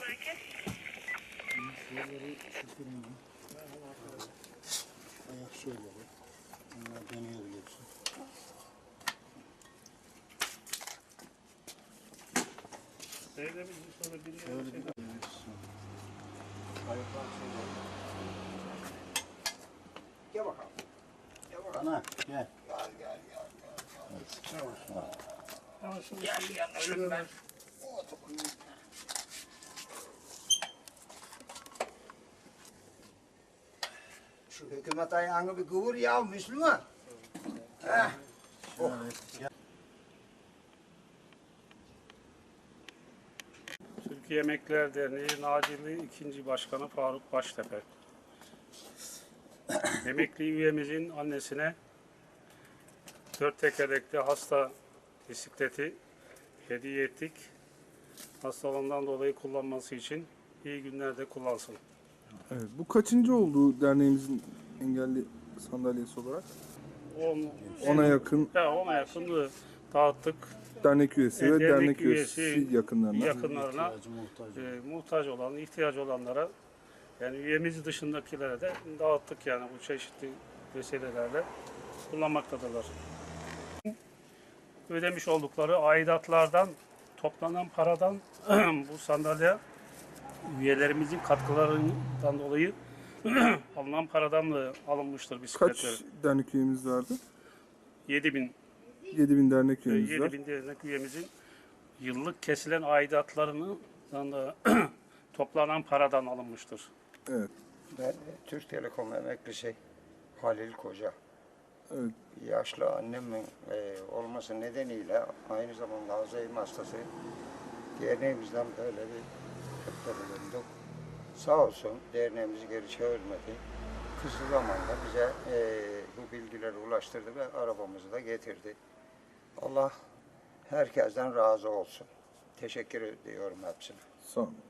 merkez. Şuraları süpürmedim. Ayak şeyleri. Onlar dönüyor biliyorsun. Evde bir sonra biri Şöyle bir Ayaklar şeyleri. Gel bakalım. Gel bakalım. Ana gel. Gel gel gel. Ama şimdi Gel gel. Şunu ben. Şu hükümet ayağını bir kıvır ya Müslüman. Heh. Gel. Türkiye Emekliler Derneği Nacili 2. Başkanı Faruk Baştepe. Emekli üyemizin annesine dört tekerlekli hasta bisikleti hediye ettik. Hastalığından dolayı kullanması için iyi günlerde kullansın. Evet, bu kaçıncı oldu derneğimizin engelli sandalyesi olarak? On, Ona yakın ya ona yakın dağıttık. dernek üyesi ve dernek dernek üyesi, üyesi yakınlarına. yakınlarına İhtiyacı muhtaç. e, muhtaç olan, ihtiyacı olanlara yani üyemiz dışındakilere de dağıttık yani bu çeşitli vesilelerle kullanmaktadırlar. Ödemiş oldukları aidatlardan toplanan paradan bu sandalye üyelerimizin katkılarından dolayı alınan paradan da alınmıştır bisikletler. Kaç dernek üyemiz vardı? 7000 7000 dernek üyemiz var. 7000 dernek üyemizin yıllık kesilen aidatlarından da toplanan paradan alınmıştır. Evet. Ben Türk Telekom emeklisi Halil Koca. Evet. Yaşlı annemin e, olması nedeniyle aynı zamanda Alzheimer hastası derneğimizden böyle bir hep bulunduk. Sağ olsun derneğimizi geri çevirmedi. Kısa zamanda bize e, bu bilgileri ulaştırdı ve arabamızı da getirdi. Allah herkesten razı olsun. Teşekkür ediyorum hepsine. Olun.